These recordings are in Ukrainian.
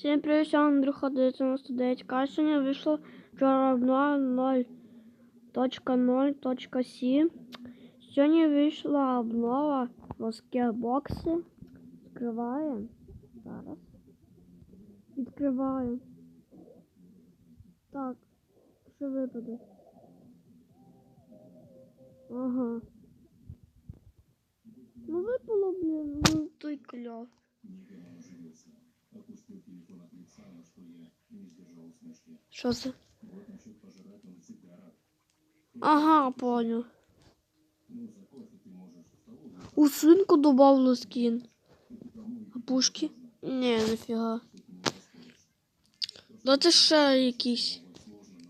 Всім привіт, Андрюха 99 Кашеня вийшло вчора 0.0.7. Сьогодні вийшла обнова баскетбокси. Відкриваємо. Зараз. Відкриваю. Так. Що випаде? Ага. Ну випало, блін, Що це? Ага, понял. У свинку добавлю скін. А пушки? Ні, нафіга. Дати ще якісь.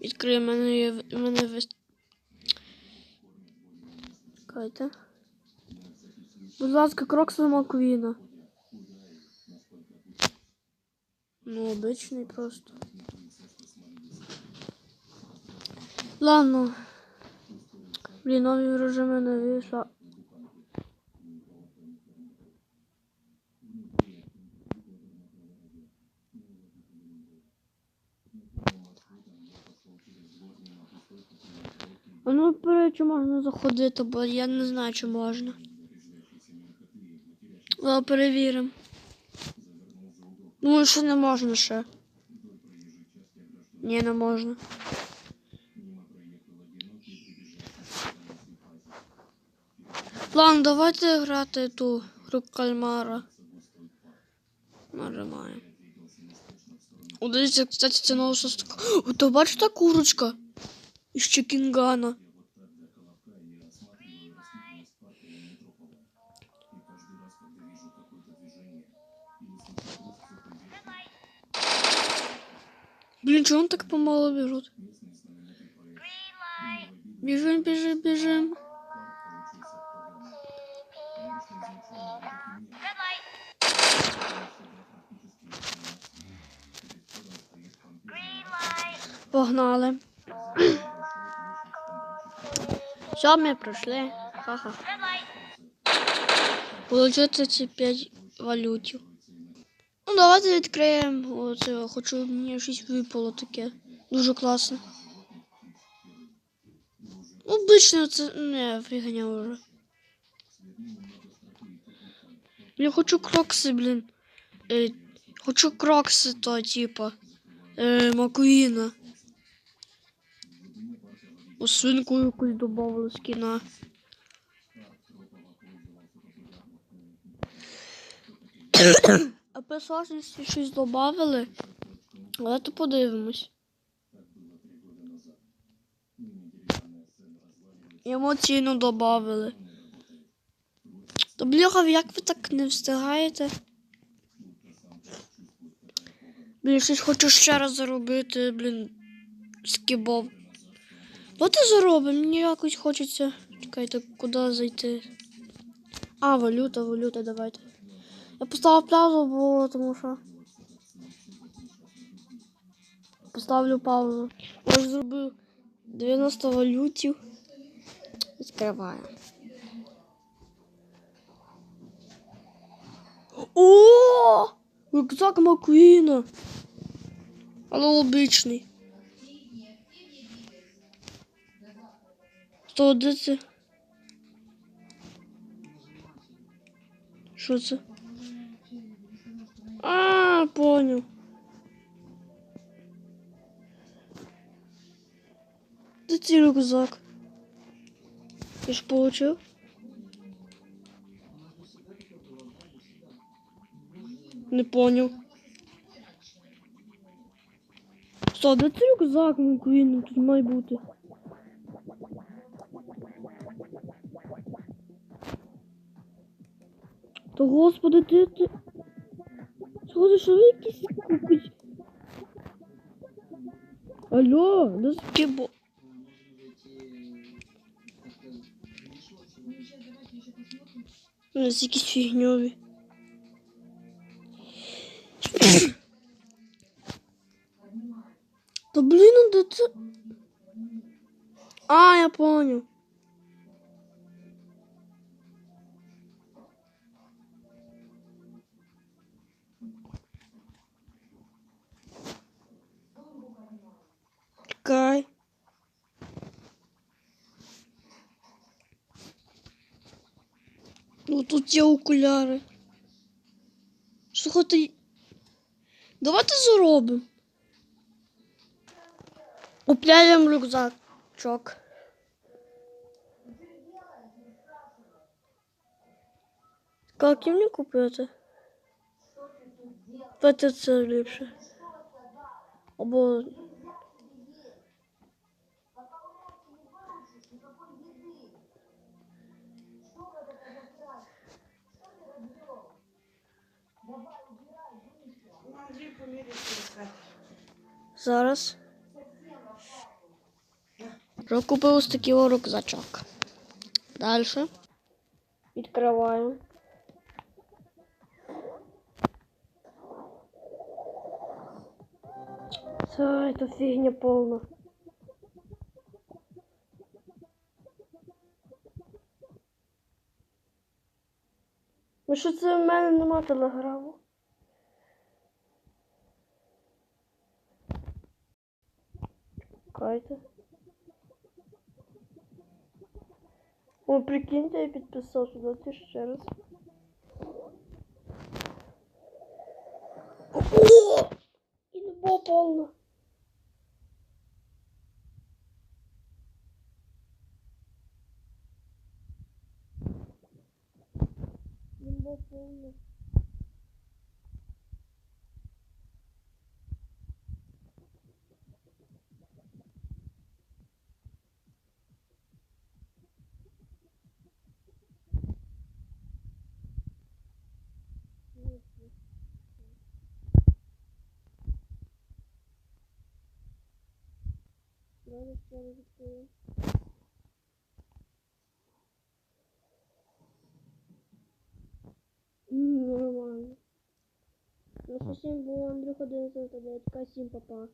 Відкрий мене мене вис. Чекайте. Будь ласка, крокс Маквіна. Ну, обичний просто. Ладно. Блін, нові режими не вийшла. А ну перед чи можна заходити, бо я не знаю, чи можна. Перевіримо. Ну, що не можна ще. Ні, не можна. Ладно, давайте грати ту гру кальмара. Нажимаємо. О, дивіться, кстати, це нова шостка. О, то бачите курочка? Із Чекінгана. Блин, чего он так помало бежит? Бежим, бежим, бежим. Погнали. Все, ми пройшли. Ха-ха. Получиться ці 5 валютів. Ну, давайте відкриємо. Оце, хочу, мені щось випало таке. Дуже класно. Обично це не фігня вже. Я хочу крокси, блін. Е, хочу крокси, то, типа. Е, Макуїна. У свинку якусь добавили з кіна. А по сложності щось додавали. Давайте подивимось. Емоційно додавали. Та бляха, як ви так не встигаєте? Блін, щось хочу ще раз заробити, блін, скібов. Давайте заробимо, мені якось хочеться. Чекайте, куди зайти? А, валюта, валюта, давайте. Я поставив паузу, бо тому що. Поставлю паузу. Я вже зробив 90 валютів. Відкриваю. О! Рюкзак Маквіна. Але обичний. Що це? А, понял. Де цей рюкзак? Я ж получив. Не понял. Що, де цей рюкзак, Маквін? Тут має бути. То господи, ти ти. Сходи, що ви якісь купить? Алло, де скибо? У нас якісь фігньові. Та блін, ну де це? А, я понял. Тут є окуляри. Слухайте. Давайте заробимо. Купляємо рюкзачок. Як мені купити? Давайте це ліпше. Або. Зараз. Купив ось такий рюкзачок. Далі. Відкриваємо. Це, це фігня повна. Ну що це в мене нема телеграму? Чекайте. О, прикиньте, я підписався, давайте ще раз. О! І не було повно. Ще раз відкрию. Нормально. Ну, совсем було Андрюха 99, всім папа.